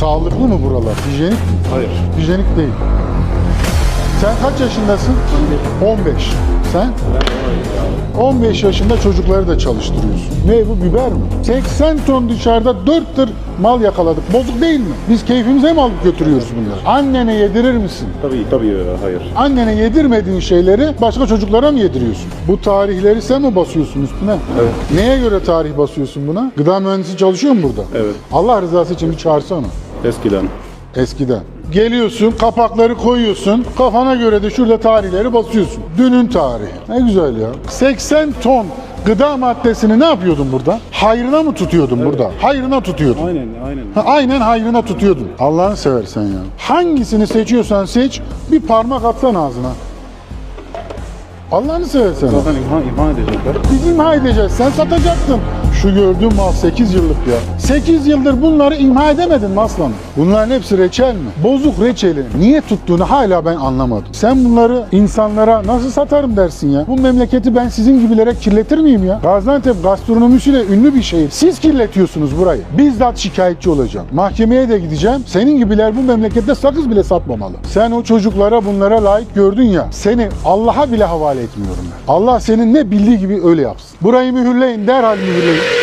Sağlıklı mı buralar? Hijyenik mi? Hayır. Hijyenik değil. Sen kaç yaşındasın? 15. Sen? 15 yaşında çocukları da çalıştırıyorsun. Ne bu biber mi? 80 ton dışarıda 4 tır mal yakaladık. Bozuk değil mi? Biz keyfimize mi alıp götürüyoruz bunları? Annene yedirir misin? Tabii tabii e, hayır. Annene yedirmediğin şeyleri başka çocuklara mı yediriyorsun? Bu tarihleri sen mi basıyorsun üstüne? Evet. Neye göre tarih basıyorsun buna? Gıda mühendisi çalışıyor mu burada? Evet. Allah rızası için bir çağırsana. Eskiden. Eskiden. Geliyorsun, kapakları koyuyorsun, kafana göre de şurada tarihleri basıyorsun. Dünün tarihi. Ne güzel ya. 80 ton gıda maddesini ne yapıyordun burada? Hayrına mı tutuyordun burada? Hayrına tutuyordun. Aynen aynen. Ha, Aynen hayrına tutuyordun. Allah'ını seversen ya. Hangisini seçiyorsan seç, bir parmak atsan ağzına. Allah'ını seversen. Zaten imha, imha edecekler. Biz imha edeceğiz. Sen satacaksın. Şu gördüğün mal 8 yıllık ya. 8 yıldır bunları imha edemedin mi aslanım? Bunların hepsi reçel mi? Bozuk reçeli niye tuttuğunu hala ben anlamadım. Sen bunları insanlara nasıl satarım dersin ya? Bu memleketi ben sizin gibilere kirletir miyim ya? Gaziantep gastronomisiyle ünlü bir şehir. Siz kirletiyorsunuz burayı. Bizzat şikayetçi olacağım. Mahkemeye de gideceğim. Senin gibiler bu memlekette sakız bile satmamalı. Sen o çocuklara bunlara layık gördün ya. Seni Allah'a bile havale etmiyorum ben. Allah senin ne bildiği gibi öyle yapsın. Burayı mühürleyin, derhal mühürleyin.